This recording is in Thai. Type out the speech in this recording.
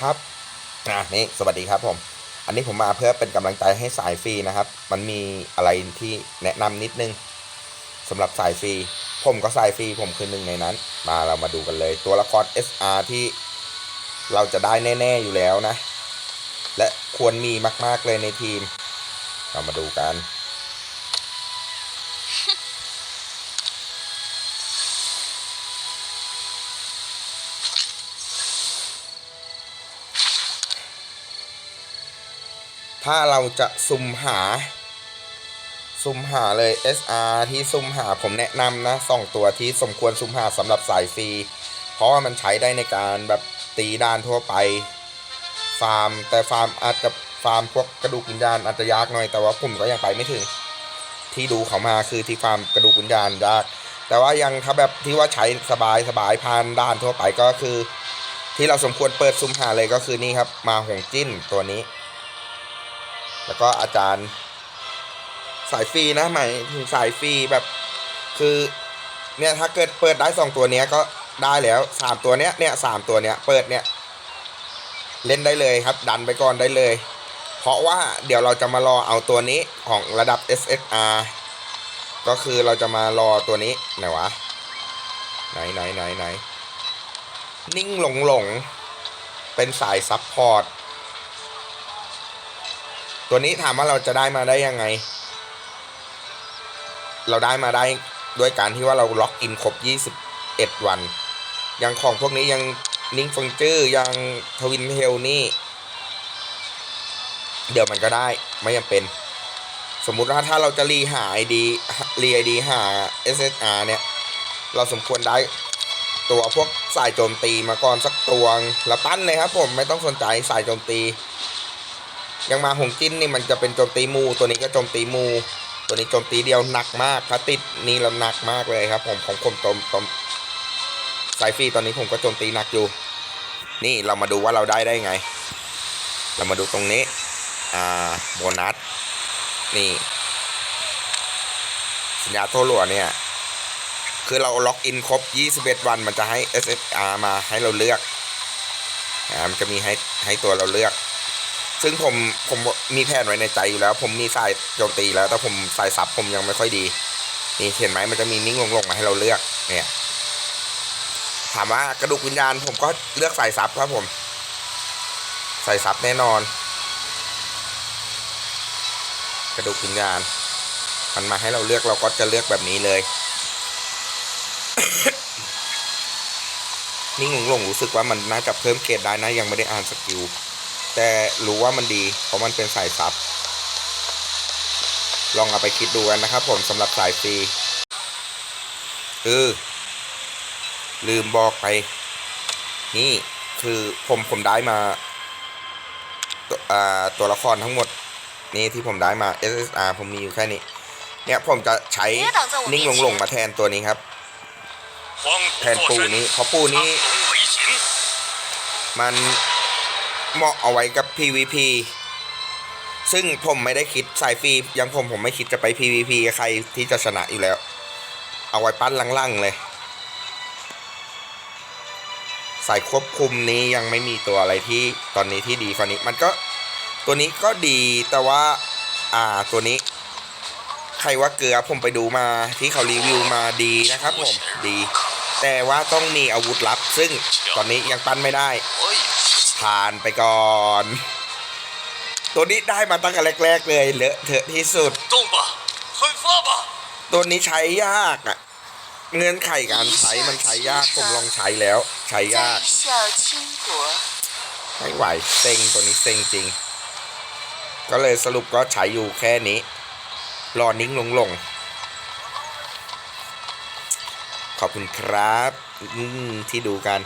นะครับอะนี่สวัสดีครับผมอันนี้ผมมาเพื่อเป็นกำลังใจให้สายฟรีนะครับ มันมีอะไรที่แนะนำนิดนึงสำหรับสายฟรี ผมก็สายฟรีผมคือหนึ่งในนั้น มาเรามาดูกันเลย ตัวละคร SR ที่เราจะได้แน่ ๆอยู่แล้วนะ และควรมีมาก ๆเลยในทีม เรามาดูกัน ถ้าเราจะซุ่มหาซุ่มหาเลย SR ที่ซุ่มหาผมแนะนำนะสองตัวที่สมควรซุ่มหาสำหรับสายฟรี เพราะว่ามันใช้ได้ในการแบบตีด้านทั่วไป ฟาร์ม แต่ฟาร์มอาจจะฟาร์มพวกกระดูกวิญญาณอาจจะยากหน่อย แต่ว่าผมก็ยังไปไม่ถึง ที่ดูเขามาคือที่ฟาร์มกระดูกวิญญาณยาก แต่ว่ายังถ้าแบบที่ว่าใช้สบายสบายผ่านด้านทั่วไปก็คือ ที่เราสมควรเปิดซุ่มหาเลยก็คือนี่ครับ มาหงจิ้นตัวนี้ แล้วก็อาจารย์สายฟรีนะหมายถึงสายฟรีแบบคือเนี่ยถ้าเกิดเปิดได้สองตัวเนี้ยก็ได้แล้วสามตัวเนี้ยเนี่ยสามตัวเนี้ยเปิดเนี่ยเล่นได้เลยครับ ดันไปก่อนได้เลย เพราะว่าเดี๋ยวเราจะมารอเอาตัวนี้ของระดับ SSR ก็คือเราจะมารอตัวนี้ไหนวะไหนไหนไหนไหนนิ่งหลงหลงเป็นสายซับพอร์ต ตัวนี้ถามว่าเราจะได้มาได้ยังไง เราได้มาได้ด้วยการที่ว่าเราล็อกอินครบ 21 วัน อยังของพวกนี้ยังนิ่งฟงจื้อยังทวินเฮลนี่ เดี๋ยวมันก็ได้ไม่จำเป็น สมมุติว่าถ้าเราจะรีหา ID รีไอดีหา SSR เนี่ย เราสมควรได้ตัวพวกสายโจมตีมาก่อนสักตัวแล้วปั้นเลยครับผมไม่ต้องสนใจสายโจมตี ยังมาหงจิ้นนี่มันจะเป็นโจมตีมู ตัวนี้ก็โจมตีมู ตัวนี้โจมตีเดียวหนักมากถ้าติดนี่เราหนักมากเลยครับผมของผมโจมโจมสายฟรีตอนนี้ผมก็โจมตีหนักอยู่ นี่เรามาดูว่าเราได้ได้ไง เรามาดูตรงนี้ อ่าโบนัส นี่ สัญญาโทรหลัวเนี่ย คือเราล็อกอินครบ 21 วันมันจะให้ SSR มาให้เราเลือก อ่า มันจะมีให้ให้ตัวเราเลือก ซึ่งผมผมมีแผนไว้ในใจอยู่แล้ว ผมมีสายโจมตีแล้ว แต่ผมสายซับผมยังไม่ค่อยดี นี่เห็นไหมมันจะมีนิ่งลงๆมาให้เราเลือก เนี่ย ถามว่ากระดูกวิญญาณ ผมก็เลือกสายซับครับผม สายซับแน่นอน กระดูกวิญญาณ มันมาให้เราเลือกเราก็จะเลือกแบบนี้เลย นิ่งลงๆรู้สึกว่ามันน่าจะเพิ่มเกรดได้นะยังไม่ได้อ่านสกิล แต่รู้ว่ามันดีเพราะมันเป็นสายซับ ลองเอาไปคิดดูกันนะครับ ผมสำหรับสายฟรีเออลืมบอกไป นี่คือผมผมได้มาตัวอ่าตัวละครทั้งหมด นี่ที่ผมได้มา SSR ผมมีอยู่แค่นี้ เนี่ยผมจะใช้นิ่งหลงๆมาแทนตัวนี้ครับ แทนปูนี้เพราะปูนี้ มัน เหมาะเอาไว้กับ PVP ซึ่งผมไม่ได้คิดสายฟรียังผมผมไม่คิดจะไป PVP กับใครที่จะชนะอยู่แล้ว เอาไว้ปั้นล่างๆเลย สายควบคุมนี้ยังไม่มีตัวอะไรที่ตอนนี้ที่ดีกว่านี้ มันก็ตัวนี้ก็ดีแต่ว่า อ่าตัวนี้ ใครว่าเกลือผมไปดูมาที่เขารีวิวมาดีนะครับผมดี แต่ว่าต้องมีอาวุธลับ ซึ่งตอนนี้ยังปั้นไม่ได้ ผ่านไปก่อน ตัวนี้ได้มาตั้งแต่แรก ๆ เลยเลอะเทอะที่สุด ตัวนี้ใช้ยากอะเงินไข่การใช้มันใช้ยากผมลองใช้แล้ว ใช้ยากไม่ไหวเซ็งตัวนี้เซ็งจริง ก็เลยสรุปก็ใช้อยู่แค่นี้ รอนิ่งลงๆขอบคุณครับที่ดูกัน